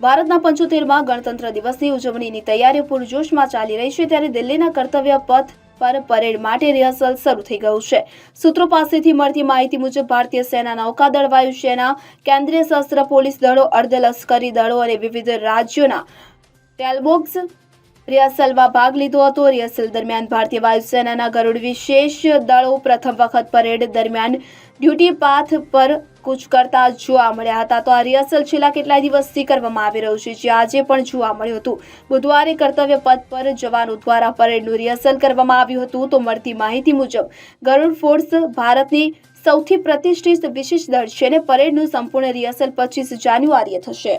ભારતના પંચોતેરમાં ગણતંત્ર દિવસની ઉજવણીની તૈયારીઓ પૂરજોશમાં ચાલી રહી છે ત્યારે દિલ્હીના કર્તવ્ય પથ પર પરેડ માટે રિહર્સલ શરૂ થઈ ગયું છે. સૂત્રો પાસેથી મળતી માહિતી મુજબ ભારતીય સેના નૌકાદળ વાયુસેના, કેન્દ્રીય શસ્ત્ર, પોલીસ દળો, અર્ધલશ્કરી દળો અને વિવિધ રાજ્યોના ટેલબોક્સ રિહર્સલમાં ભાગ લીધો હતો. રિહર્સલ દરમિયાન ભારતીય વાયુસેનાના ગરુડ વિશેષ દળો પ્રથમ વખત પરેડ દરમિયાન ડ્યુટી પાથ પર કૂચ કરતા જોવા મળ્યા હતા. તો આ રિહર્સલ છેલ્લા કેટલાય દિવસથી કરવામાં આવી રહ્યું છે, જે આજે પણ જોવા મળ્યું હતું. બુધવારે કર્તવ્ય પથ પર જવાનો દ્વારા પરેડનું રિહર્સલ કરવામાં આવ્યું હતું. તો મળતી માહિતી મુજબ, ગરુડ ફોર્સ ભારતની સૌથી પ્રતિષ્ઠિત વિશેષ દળ છે અને પરેડનું સંપૂર્ણ રિહર્સલ પચીસ જાન્યુઆરીએ થશે.